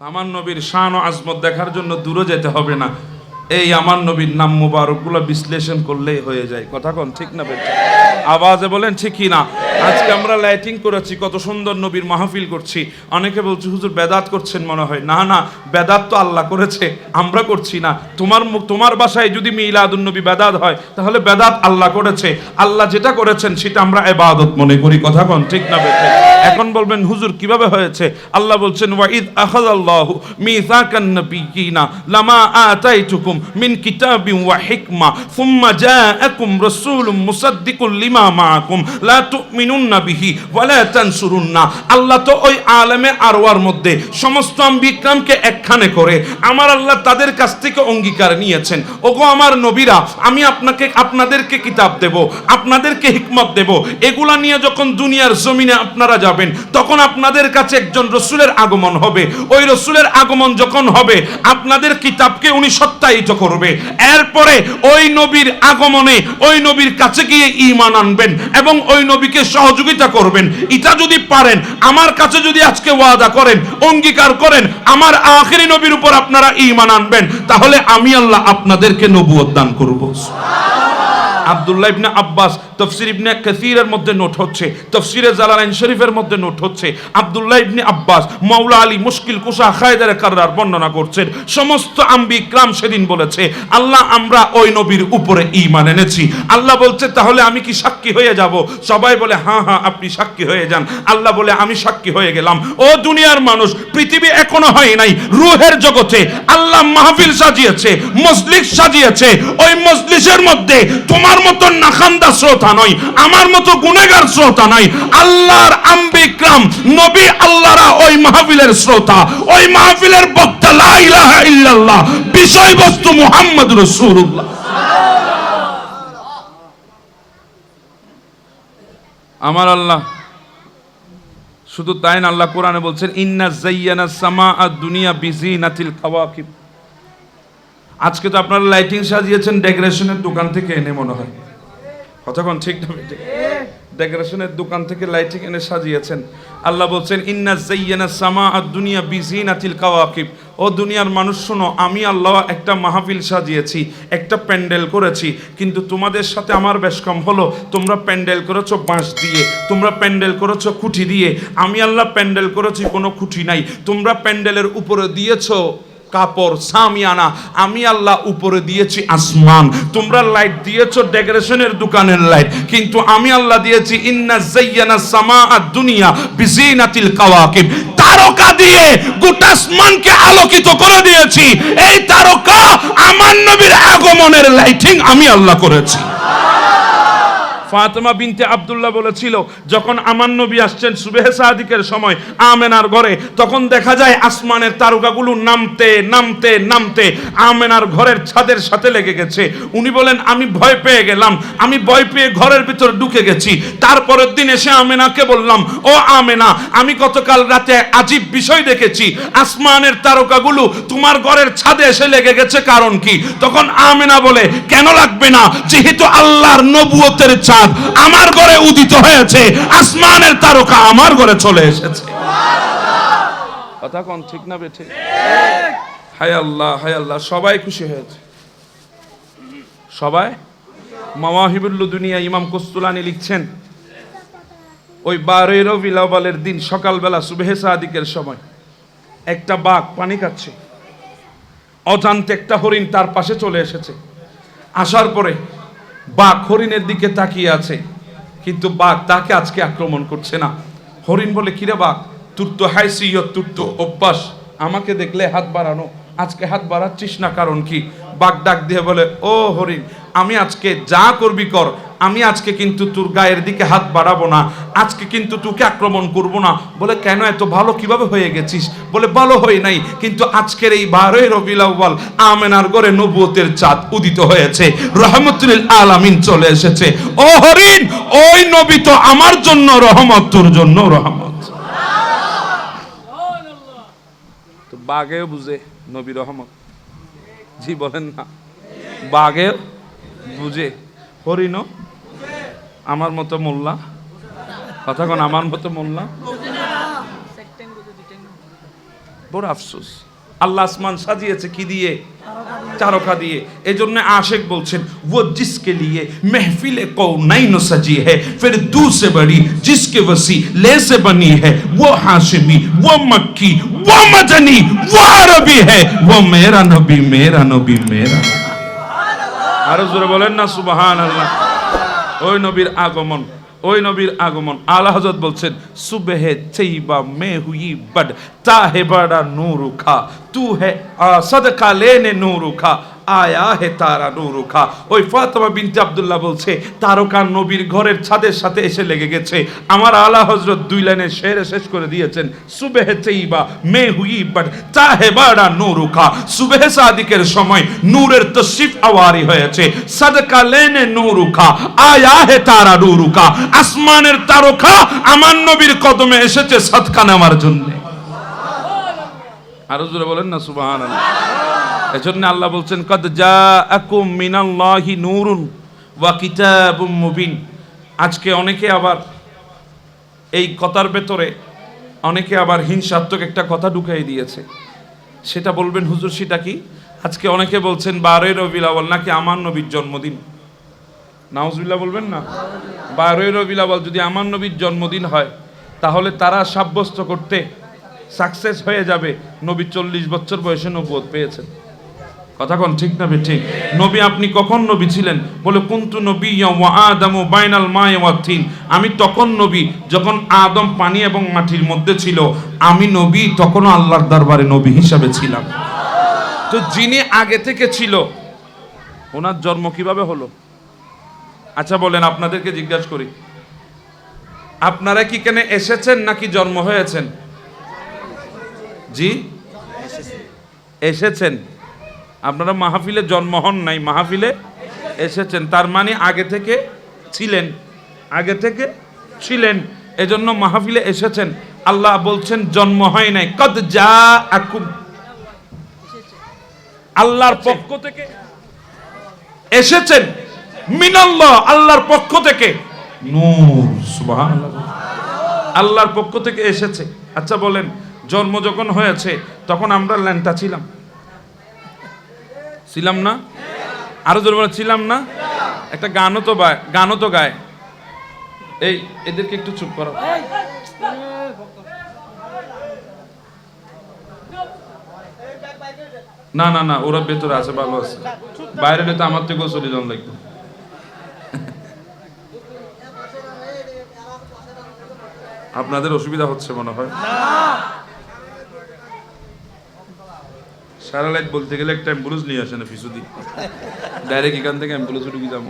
আমার নবীর শান ও আজমত দেখার জন্য দূরে যেতে হবে না। এই আমার নবীর নাম মুবারকগুলো বিশ্লেষণ করলেই হয়ে যায়। কথা কোন, ঠিক না বেটা? আওয়াজে বলেন, ঠিকই না। আজকে আমরা লাইটিং করেছি, কত সুন্দর নবীর মাহফিল করছি। অনেকে বলছে, হুজুর, বেদাত করছেন মনে হয়। না না, বেদাত তো আল্লাহ করেছে, আমরা করছি না। তোমার তোমার বাসায় যদি মিলাদুন নবী বেদাত হয়, তাহলে বেদাত আল্লাহ করেছে। আল্লাহ যেটা করেছেন, সেটা আমরা এবাদত মনে করি। কথা কোন, ঠিক না বেটা? এখন বলবেন, হুজুর, কীভাবে হয়েছে? আল্লাহ বলছেন ওয়াইদ আখাযাল্লাহু মিসাকান নাবিয়িনা লামা আতাইতুকুম মিন কিতাবিন ওয়া হিকমা সুম্মা জাআকুম রাসূলুম মুসাদ্দিকুল লিমা মাআকুম লা তুমিনুন্না বিহি ওয়া লা তানসুরুন্না। আল্লাহ তো ওই আলেমে আরওয়ার মধ্যে সমস্ত বিক্রমকে একখানে করে আমার আল্লাহ তাদের কাছ থেকে অঙ্গীকার নিয়েছেন। ওগো আমার নবীরা, আমি আপনাকে, আপনাদেরকে কিতাব দেব, আপনাদেরকে হিকমত দেব। এগুলা নিয়ে যখন দুনিয়ার জমিনে আপনারা যাবেন তখন আপনাদের কাছে একজন রসুলের আগমন হবে। ওই রসুলের আগমন যখন হবে, আপনাদের কিতাবকে উনি সত্যায়িত করবে। এরপরে ওই নবীর আগমনে ওই নবীর কাছে গিয়ে ঈমান আনবেন এবং ওই নবীকে সহযোগিতা করবেন। এটা যদি পারেন, আমার কাছে যদি আজকে ওয়াদা করেন, অঙ্গীকার করেন, আমার আখেরি নবীর উপর আপনারা ঈমান আনবেন, তাহলে আমি আল্লাহ আপনাদেরকে নবুয়ত দান করব। আব্দুল্লাহ ইবনে আব্বাস তফসির ইবনে কাসিরের মধ্যে নোট হচ্ছে, তফসিরে জালালাইন শরীফের মধ্যে নোট হচ্ছে, আব্দুল্লাহ ইবনে আব্বাস মাওলা আলী মুশকিল কুশা খায়দারে কাররার বর্ণনা করছেন, সমস্ত আম্বি ক্রাম সেদিন বলেছে, আল্লাহ আমরা ওই নবীর উপরে ঈমান এনেছি। আল্লাহ বলছে, তাহলে আমি কি সাক্ষী হয়ে যাব? সবাই বলে হ্যাঁ হ্যাঁ আপনি সাক্ষী হয়ে যান। আল্লাহ বলে, আমি সাক্ষী হয়ে গেলাম। ও দুনিয়ার মানুষ, পৃথিবী এখনও হয় নাই, রুহের জগতে আল্লাহ মাহফিল সাজিয়েছে, মজলিস সাজিয়েছে, ওই মজলিসের মধ্যে তোমার মতো নাখান্দা শ্রোতা নয় আমার মতো গুনেগার শ্রোতা নয় আল্লাহর আম্বিক্রাম, নবী আল্লাহরা ওই মাহফিলের শ্রোতা, ওই মাহফিলের বক্তা লা ইলাহা ইল্লাল্লাহ, বিষয়বস্তু মুহাম্মদ রাসূলুল্লাহ। আমার আল্লাহ, শুধু তাই না, আল্লাহ কোরআনে বলছেন, ইন্না জাইয়ানা সামা দুনিয়া বিজি নাতিল কাওয়াকিব। আজকে তো আপনারা লাইটিং সাজিয়েছেন, ডেকোরেশনের দোকান থেকে এনে মনে হয়। কতক্ষণ ঠিক না ডেকোরেশনের দোকান থেকে লাইটিং এনে সাজিয়েছেন। আল্লাহ বলছেন, ইন্না জাইয়ানা সামা আর দুনিয়া বিজি নাতিল কাওয়াকিব। ও দুনিয়ার মানুষ, শোনো, আমি আল্লাহ একটা মাহফিল সাজিয়েছি, একটা প্যান্ডেল করেছি, কিন্তু তোমাদের সাথে আমার বেশ কম হলো, তোমরা প্যান্ডেল করেছ বাঁশ দিয়ে, তোমরা প্যান্ডেল করেছ খুঁটি দিয়ে। আমি আল্লাহ প্যান্ডেল করেছি, কোনো খুঁটি নাই। তোমরা প্যান্ডেলের উপরে দিয়েছ। কাপড়, সামিয়ানা, আমি আল্লাহ উপরে দিয়েছি আসমান। তোমরা লাইট দিয়েছ ডেকোরেশনের দোকানের লাইট কিন্তু আমি আল্লাহ দিয়েছি ইন্না জাইয়ানা সামা আর দুনিয়া বিজিনাতিল কাওয়াকিব। তারকা দিয়ে গোটা আসমানকে আলোকিত করে দিয়েছি। এই তারকা আমার নবীর আগমনের লাইটিং আমি আল্লাহ করেছি। ফাতেমা বিনতে আব্দুল্লাহ বলেছিল, যখন আমার নবী আসছেন সুবেহ সাদিকের সময় আমেনার ঘরে, তখন দেখা যায় আসমানের তারকাগুলো নামতে নামতে নামতে আমেনার ঘরের ছাদের সাথে লেগে গেছে। উনি বলেন, আমি ভয় পেয়ে গেলাম, আমি ভয় পেয়ে ঘরের ভিতর ঢুকে গেছি। তারপরের দিন এসে আমেনাকে বললাম, ও আমেনা, আমি গতকাল রাতে আজীব বিষয় দেখেছি। আসমানের তারকাগুলো তোমার ঘরের ছাদে এসে লেগে গেছে, কারণ কি? তখন আমেনা বলে, কেন লাগবে না? যেহেতু আল্লাহর নবুয়তের চাঁদ আমার ঘরে উদিত হয়েছে। আসমানের তারকা আমার ঘরে চলে এসেছে। কথা কোন ঠিক না বেঠে হায় আল্লাহ হায় আল্লাহ, সবাই খুশি হয়েছে। সবাই? মাওয়াহিবুল্লু দুনিয়া ইমাম কস্তুলানি লিখছেন, ওই বারোই রবিউল আউয়ালের দিন সকালবেলা সুবেহে সাদিকের সময় একটা বাঘ পানি খাচ্ছে। অজান্তে একটা হরিণ তার পাশে চলে এসেছে। আসার পরে বাঘ হরিণের দিকে তাকিয়ে আছে। কিন্তু বাঘ তাকে আজকে আক্রমণ করছে না। হরিণ বলে কিরে বাঘ? তুর তো হাইসিয়ত, তুর তো অভ্যাস। আমাকে দেখলে হাত বাড়ানো। আজকে হাত বাড়াচ্ছিস না, কারণ কি? বাঘ ডাক দিয়ে বলে, ও হরিণ আমি আজকে যা করবি কর, আমি আজকে কিন্তু তোর গায়ের দিকে হাত বাড়াবো না। আজকে কিন্তু তোকে আক্রমণ করব না। বলে, কেন এত ভালো কীভাবে হয়ে গেছিস? বলে, ভালো হয় নাই, কিন্তু আজকের এই বারোই রবিল আউ্বাল আমেনার ঘরে নবুয়তের চাঁদ উদিত হয়েছে। রহমতুল আলামিন চলে এসেছে। ও হরিণ, ওই নবী তো আমার জন্য রহমত, তোর জন্য রহমত। বাঘেও বুঝে নবী রহমত। জি, বলেন না। বাঘেও বুঝে। হরিণ, আমার মতো মোল্লা। কথা কন, আমার মতো মোল্লা। বড় আফসোস। আল্লাহ আসমান সাজিয়েছে কি দিয়ে? চারকা দিয়ে। এই জন্য আশেক বলছেন ও জিসকে লিয়ে মেহফিলে কৌ নাই নাইন সাজি হে, ফির দু সে বড়ি জিসকে বসি লে সে বনি হে ও হাশমি ও মক্কি ও মদনি ও আরবি হে ও মেরা নবী মেরা নবী মেরা নবী। আরও জোরে বলেন না সুবাহান ওই নবীর আগমন, ওই নবীর আগমন। আল্লাহ হজরত বলছেন, সুবেহে চেইবা মে হুই বড চাহে বড়া নূরু খা তু হে সদকা লেনে নূরু খা আয়া হে তারা নূরু খা ওই ফাতেমা বিনতে আব্দুল্লাহ বলছে, তারকা নবীর ঘরের ছাদের সাথে এসে লেগে গেছে। আমার আলা হজরত দুই লাইনে শেরে শেষ করে দিয়েছেন। সুবেহে চেইবা মে হুই বড চাহে বড়া নূরু খা সুবেহে সাদিকের সময় নূরের তশরিফ আওয়ারি হয়েছে। সদকা লেনে নূরু খা আয়া হে তারা নূরু খা আসমানের তারকা আমার নবীর কদমে এসেছে সদকা নেওয়ার জন্য। আরও জোরে বলেন না, সুবহানাল্লাহ। এজন্য আল্লাহ বলছেন, কদ জাআকুম মিনাল্লাহি নূরুন ওয়া কিতাবুম মুবিন। আজকে অনেকে আবার এই কথার ভেতরে অনেকে আবার হিংসাত্মক একটা কথা ঢুকাই দিয়েছে। সেটা বলবেন হুজুর, সেটা কি? আজকে অনেকে বলছেন, বারোই রবিউল আওয়াল নাকি আমার নবীর জন্মদিন? নাউজুবিল্লাহ বলবেন না? বারোই রবিউল আওয়াল যদি আমার নবীর জন্মদিন হয়, তাহলে তারা সাব্যস্ত করতে সাকসেস হয়ে যাবে। নবী চল্লিশ বছর বয়সে নবুয়ত পেয়েছেন। কথা কোন ঠিক না ঠিক নবী, আপনি কখন নবী ছিলেন? বলে, কুন্তু নবী ওয়া আদামু বাইনাল মায়ে ওয়া তিন। আমি তখন নবী, যখন আদম পানি এবং মাটির মধ্যে ছিল, আমি নবী, তখনও আল্লাহর দরবারে নবী হিসাবে ছিলাম। তো যিনি আগে থেকে ছিল, ওনার জন্ম কীভাবে হলো? আচ্ছা বলেন, আপনাদেরকে জিজ্ঞাসা করি। আপনারা কি কেন এসেছেন নাকি জন্ম হয়েছেন? জি? এসেছেন। আপনারা মাহফিলে জন্ম হন নাই, মাহফিলে এসেছেন। তার মানে আগে থেকে ছিলেন, আগে থেকে ছিলেন, এজন্য মাহফিলে এসেছেন। আল্লাহ বলছেন, জন্ম হয় নাই। কদ যা আকুম আল্লাহর পক্ষ থেকে এসেছেন। মিনাল্লাহ, আল্লাহর পক্ষ থেকে। নূর, সুবহানাল্লাহ। আল্লাহর পক্ষ থেকে এসেছে। আচ্ছা বলেন, জন্ম যখন হয়েছে, তখন আমরা ল্যাংটা ছিলাম। ছিলাম না? আরও জোর বলে, ছিলাম না? একটা গানও তো গানও তো গায়। এই, এদেরকে একটু চুপ করো। না না না, ওরা ভেতরে আছে, ভালো আছে। বাইরে তো আমার থেকেও চলে যাওয়া লাগতো আপনাদের অসুবিধা হচ্ছে মনে হয়? সারা লাইট বলতে গেলে একটা অ্যাম্বুলেন্স নিয়ে আসে না ফিসুদি ডাইরেক্ট এখান থেকে অ্যাম্বুলেন্সে ঢুকে যাব।